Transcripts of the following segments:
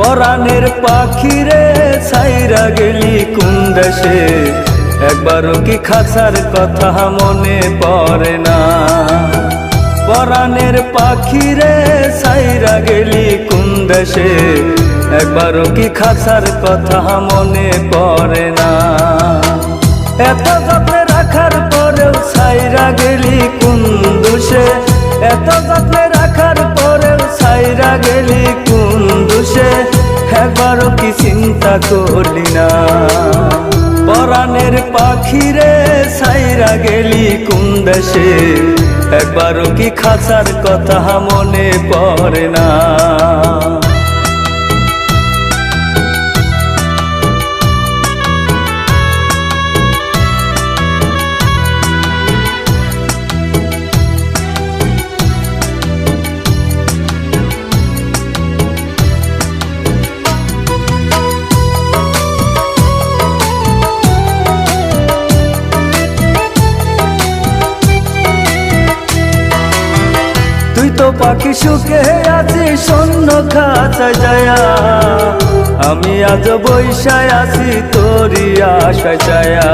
পরাণের পাখিরে সাইরা গেলি কোন দেশে একবারও কি খাসার কথা মনে পড়ে না? পরাণের পাখিরে সাইরা গেলি কোন দেশে একবারও কি খাসার কথা মনে পড়ে না? এত যত্নে রাখার পরেও সাইরা গেলি কোন দোষে এত যত্নে রাখার পরেও গেলি কোন দোষে? একবারও কি চিন্তা করলি না? পরাণের পাখিরে সাইরা গেলি কোন দেশে? একবারও কি খাসার কথা মনে পড়ে না? সুখে আছিস শূন্য খাঁচা যায়া আমি আজ বৈশায় আছি তোরি আশা চায়া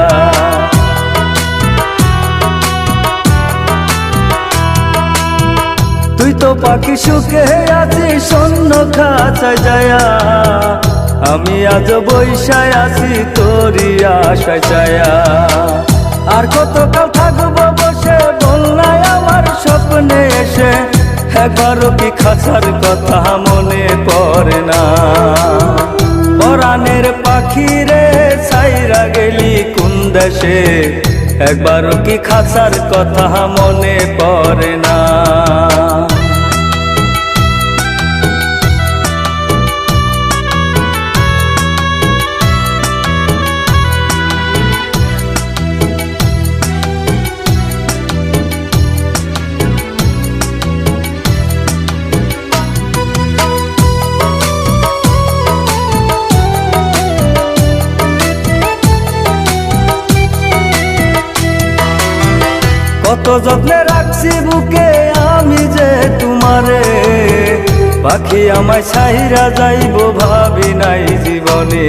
তুই তো পাখি সুখে আছিস শূন্য খাঁচা যায়া আমি আজ বৈশায় আছি তোরি আশা চায়া আর কতকাল একবারও কি খাসার কথা মনে পড়ে না? পরাণের পাখিরে সাইরা গেলি কোন দেশে? একবারও কি খাসার কথা মনে পড়ে না? যত্নে রাখছি বুকে আমি যে তোমারে। পাখি আমায় সাহিরা যাইব ভাবি নাই জীবনে।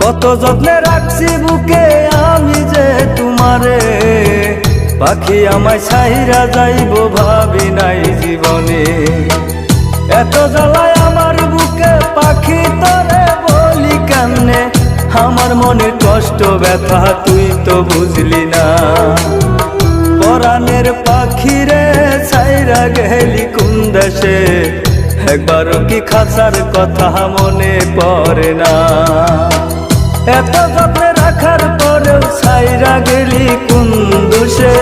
কত যত্নে রাখছি বুকে আমি যে তোমারে। পাখি আমায় সাহিরা যাইব ভাবি নাই জীবনে। এত জ্বালায় আমার বুকে পাখি কেমনে আমার মনের কষ্ট, ব্যথা, তুই তো বুঝলি না। পরাণের পাখিরে সাইরা গেলি কোন দেশে? একবারও কি খাসার কথা মনে পড়ে না? এত যত্নে রাখার পরেও সাইরা গেলি কোন দোষে?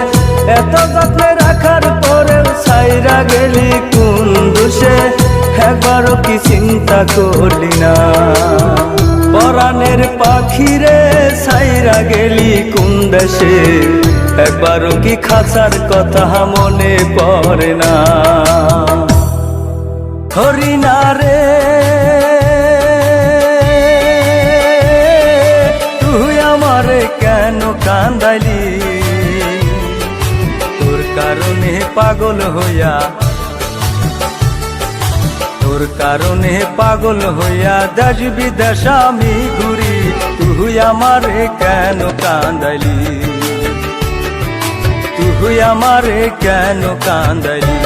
এত যত্নে রাখার পরেও সাইরা গেলি কোন দোষে? একবারও কি চিন্তা করলি না? পরাণের পাখিরে সাইরা গেলি কোন দেশে? একবারও কি খাসার কথা মনে পড়ে না? হরিণা রে তুই আমারে কেন কান্দাইলি? তোর কারণে পাগল হইয়া তোর কারণে পাগল হইয়া দেশ বিদেশ আমি ঘুরি, তুই আমারে কেন কান্দাইলি? তুই আমারে কেন কান্দাইলি?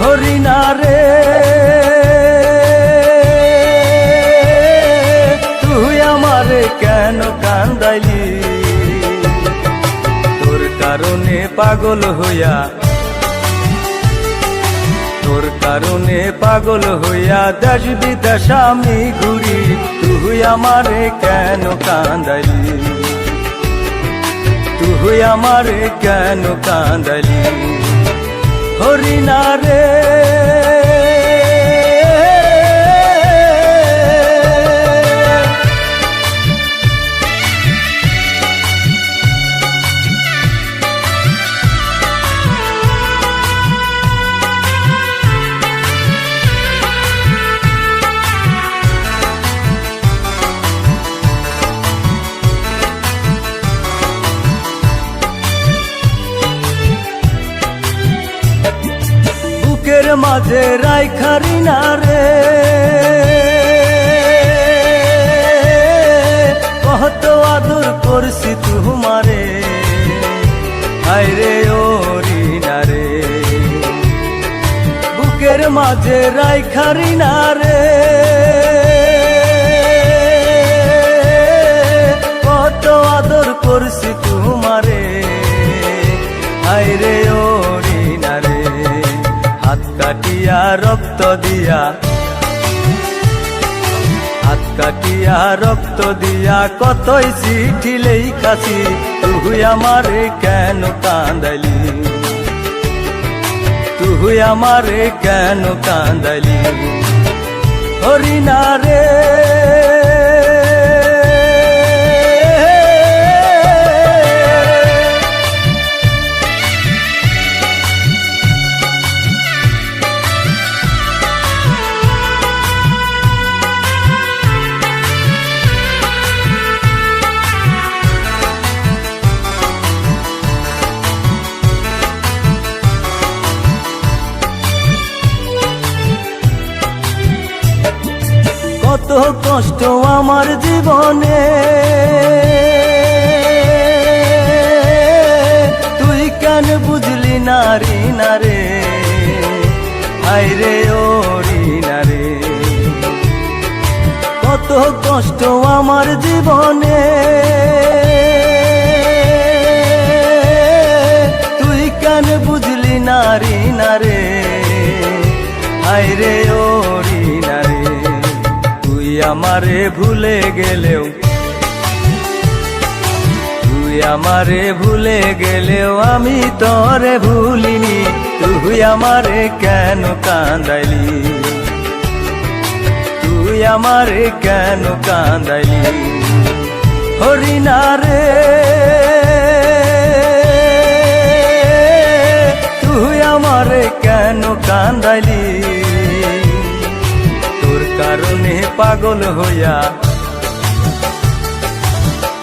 হরিণা রে তুই আমারে কেন কান্দাইলি? তোর কারণে পাগল হইয়া তোর কারণে পাগল হইয়া দেশ বিদেশ আমি ঘুরি, তুই আমারে কেন কাঁদালি তুই আমারে কেন কাঁদালি হরিণা রে। মাঝে রাইখারি না রে। কত আদর করছি তুমারে আইরে ওরি না রে। বুকের মাঝে রাইখারি না রে। কাটিয়া রক্ত দিয়া। হাত কাটিয়া রক্ত দিয়া, কতই চিঠি লেখাছি তুই আমারে কেন কাঁদালি তুই আমারে কেন কাঁদালি হরিণা রে। কষ্ট আমার জীবনে। তুই কেন বুঝলি নারী নারে হাইরে ওরি নারে কত কষ্ট আমার জীবনে। তুই কেন বুঝলি নারী নারে হাইরে ওরি নারে তুই আমারে ভুলে গেলেও, তুই আমারে ভুলে গেলেও আমি তরে ভুলিনি, তুই আমারে কেন কান্দাইলি? তুই আমারে কেন কান্দাইলি? হরিণা রে, তুই আমারে কেন কান্দাইলি? কারণে পাগল হইয়া,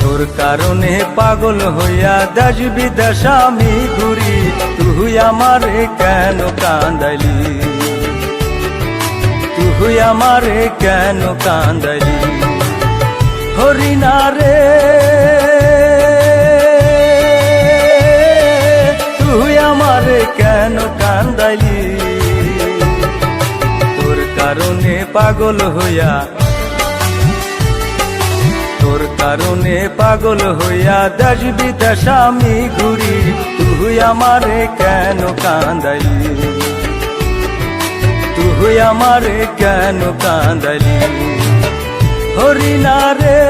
তোর কারণে পাগল হইয়া দেশ বিদেশ আমি ঘুরি, তুই আমারে কেন কান্দাইলি? তুই আমারে কেন কান্দাইলি? হরিণা রে তুই আমারে কেন তোর কারণে পাগল হইয়া, তোর কারণে পাগল হইয়া দেশ বিদেশ ঘুরি, তুই আমারে কেন কান্দাইলি তুই আমারে কেন কান্দালি? হরিণা রে।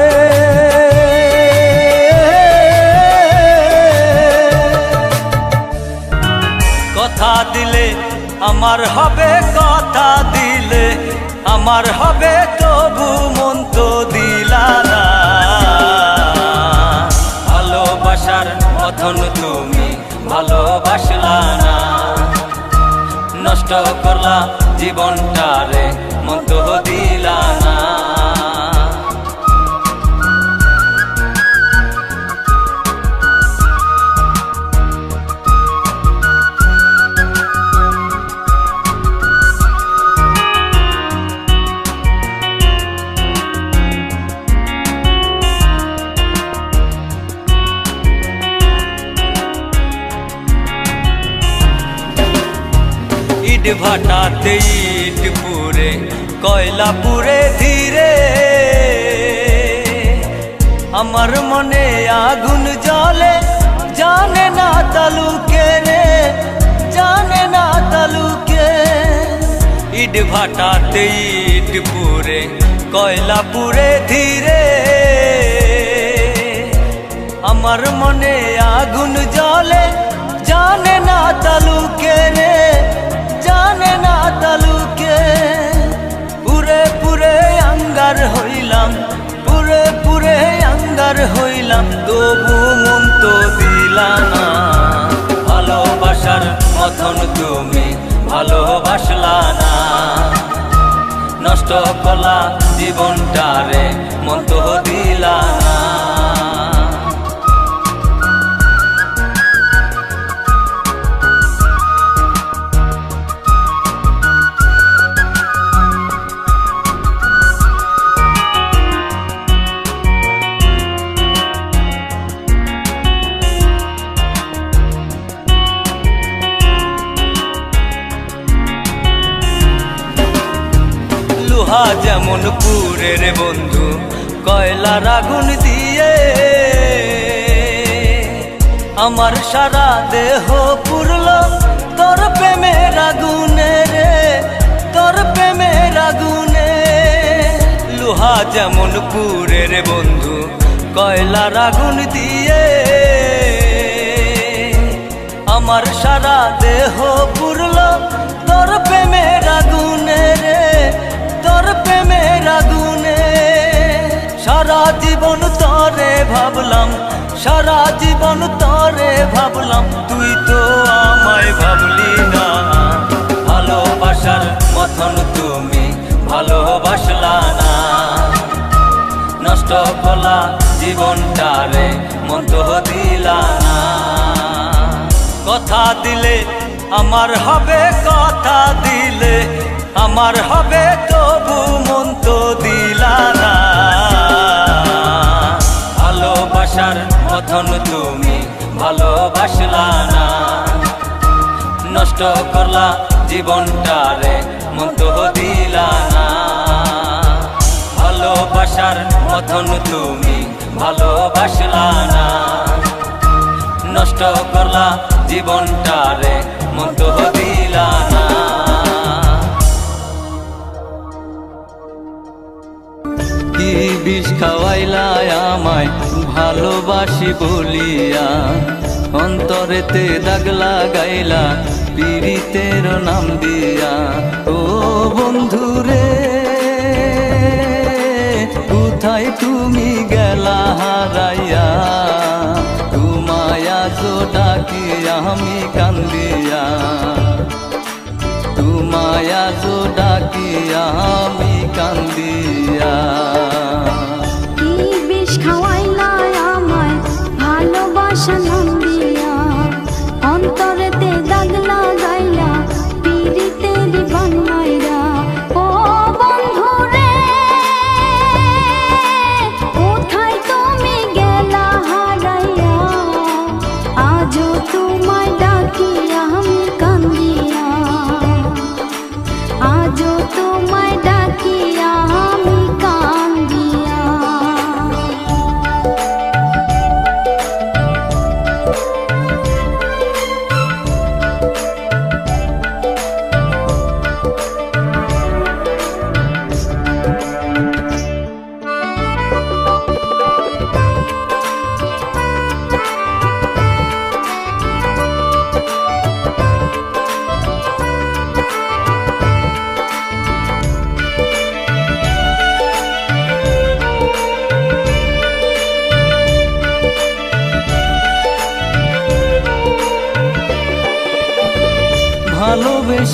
কথা দিলে আমার হবে কথা দিলে, আমার হবে তবু মন তো দিলা না। ভালোবাসার মতন তুমি ভালোবাসলা না। নষ্ট করলা জীবনটারে, মন দিলা ইট ভাটাতে ইট পুরে কয়লা পুরে ধীরে। আমার মনে আগুন জ্বলে, জানে না তালুকে রে, জানে না তালুকে। ইট ভাটাতে ইট পুরে কয়লা পুরে ধীরে। আমার মনে আগুন জ্বলে দিলা ভালোবাসার মতন তুমি ভালোবাসলা না নষ্ট কলা জীবনটারে মন আমার সারা দেহ পুরল। তোর প্রেমের আগুনে রে, তোর প্রেমের আগুনে। লোহা যেমন পুরে রে বন্ধু, কয়লার আগুন দিয়ে। আমার সারা দেহ পুরল, তোর প্রেমের আগুনে রে, তোর প্রেমের আগুনে। সারা জীবন তরে ভাবলাম সারা জীবন তরে ভাবলাম, তুই তো আমায় ভাবলি না। ভালোবাসার মতন তুমি ভালোবাসলা না। নষ্ট কলা জীবনটারে মন তো দিলা না। কথা দিলে আমার হবে, কথা দিলে আমার হবে, তবু মন তো দিলা না। ভালোবাসার মতন তুমি ভালোবাসলা না। নষ্ট করলা জীবনটারে মন তো দিলা না। ভালোবাসার মতন তুমি ভালোবাসলা না। নষ্ট করলা জীবনটারে মন তো দিলা না। কি বিষ খাওয়াইলা আমায়? ভালোবাসি বলিয়া, অন্তরেতে দাগ লাগাইলা, পীড়িতের নাম দিয়া। ও বন্ধু রে কোথায় তুমি গেলা হারাইয়া? তুমায়া তো ডাকি আমি কান্দিয়া। তুমায়া তো ডাকি আমি কান্দিয়া।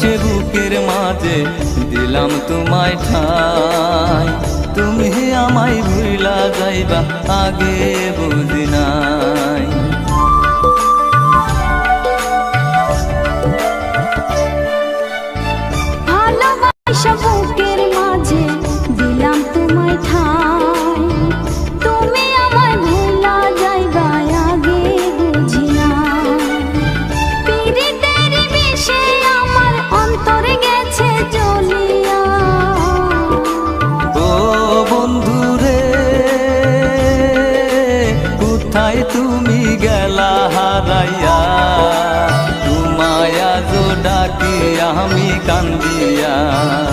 ভালোবেসে বুকের মাঝে দিলাম তোমায় ঠাই। তুমি আমায় ভুলা যাইবা আগে বুঝি নাই। আমি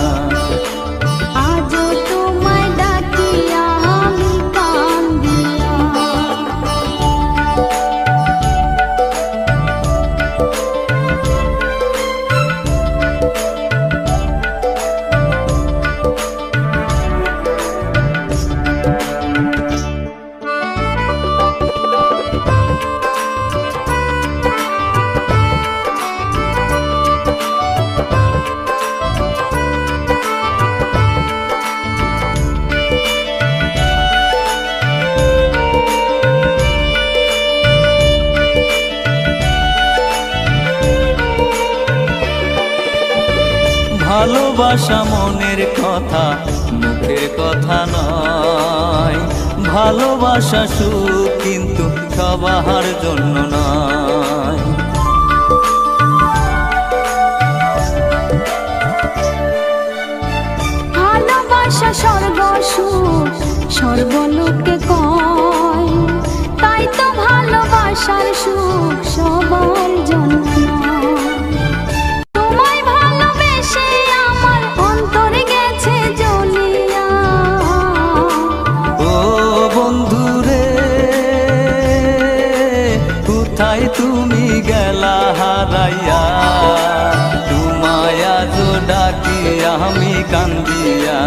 ভালোবাসা মনের কথা, মুখের কথা নয়। ভালোবাসা সুখ কিন্তু সবার জন্য নয়। ভালোবাসা সর্বসুখ, সর্বলোকে কয়। তাই তো ভালোবাসার সুখ সবার জন্য ডাকি আমি কান্দিয়া।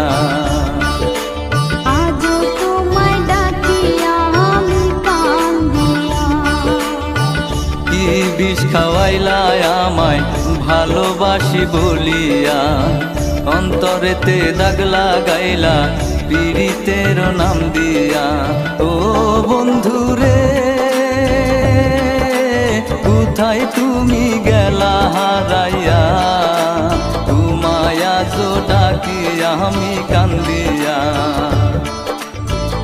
ডাকিয়া আমি কান্দিয়া। কি বিষ খাওয়াইলা আমায় ভালোবাসি বলিয়া। অন্তরেতে দাগ লাগাইলা পীড়িতের নাম দিয়া। ও বন্ধু রে কোথায় তুমি গেলা হারাইয়া? আজ ডাকি আমি কান্দিয়া।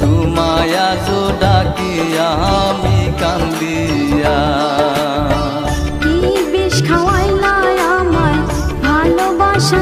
তোমায় আজ ডাকি আমি কান্দিয়া। বেশ খাওয়াই না আমায়? ভালোবাসা